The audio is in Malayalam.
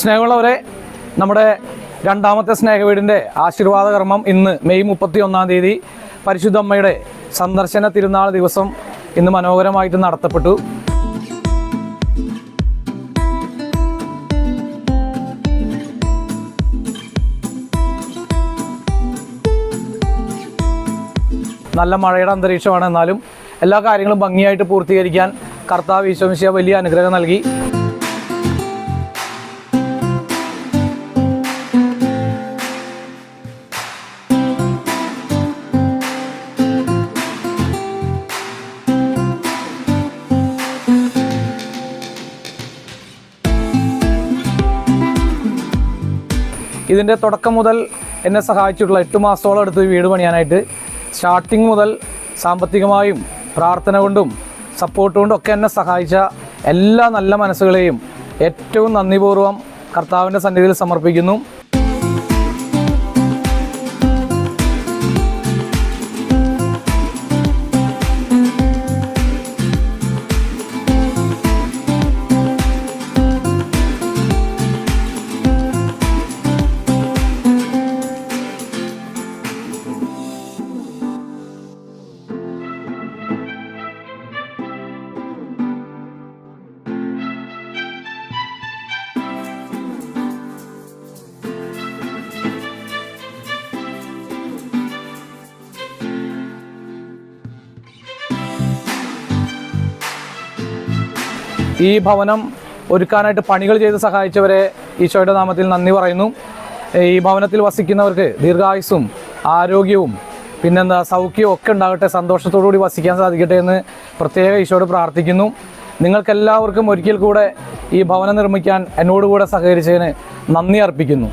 സ്നേഹമുള്ളവരെ നമ്മുടെ രണ്ടാമത്തെ സ്നേഹവീടിന്റെ ആശീർവാദ കർമ്മം ഇന്ന് മെയ് മുപ്പത്തി ഒന്നാം തീയതി പരിശുദ്ധമ്മയുടെ സന്ദർശന തിരുനാൾ ദിവസം ഇന്ന് മനോഹരമായിട്ട് നടത്തപ്പെട്ടു. നല്ല മഴയുടെ അന്തരീക്ഷമാണ് എന്നാലും എല്ലാ കാര്യങ്ങളും ഭംഗിയായിട്ട് പൂർത്തീകരിക്കാൻ കർത്താവ് ഈശോമിശിയ വലിയ അനുഗ്രഹം നൽകി. ഇതിന്റെ തുടക്കം മുതൽ എന്നെ സഹായിച്ചിട്ടുള്ള എട്ട് മാസത്തോളം എടുത്ത് വീട് പണിയാനായിട്ട് സ്റ്റാർട്ടിങ് മുതൽ സാമ്പത്തികമായും പ്രാർത്ഥന കൊണ്ടും സപ്പോർട്ട് കൊണ്ടും ഒക്കെ എന്നെ സഹായിച്ച എല്ലാ നല്ല മനസ്സുകളെയും ഏറ്റവും നന്ദിപൂർവം കർത്താവിന്റെ സന്നിധിയിൽ സമർപ്പിക്കുന്നു. ഈ ഭവനം ഒരുക്കാനായിട്ട് പണികൾ ചെയ്ത് സഹായിച്ചവരെ ഈശോയുടെ നാമത്തിൽ നന്ദി പറയുന്നു. ഈ ഭവനത്തിൽ വസിക്കുന്നവർക്ക് ദീർഘായുസ്സും ആരോഗ്യവും പിന്നെന്താ സൗഖ്യവും ഒക്കെ ഉണ്ടാകട്ടെ സന്തോഷത്തോടു കൂടി വസിക്കാൻ സാധിക്കട്ടെ എന്ന് പ്രത്യേക ഈശോയോട് പ്രാർത്ഥിക്കുന്നു. നിങ്ങൾക്കെല്ലാവർക്കും ഒരിക്കൽ കൂടെ ഈ ഭവനം നിർമ്മിക്കാൻ എന്നോടുകൂടെ സഹകരിച്ചതിന് നന്ദി അർപ്പിക്കുന്നു.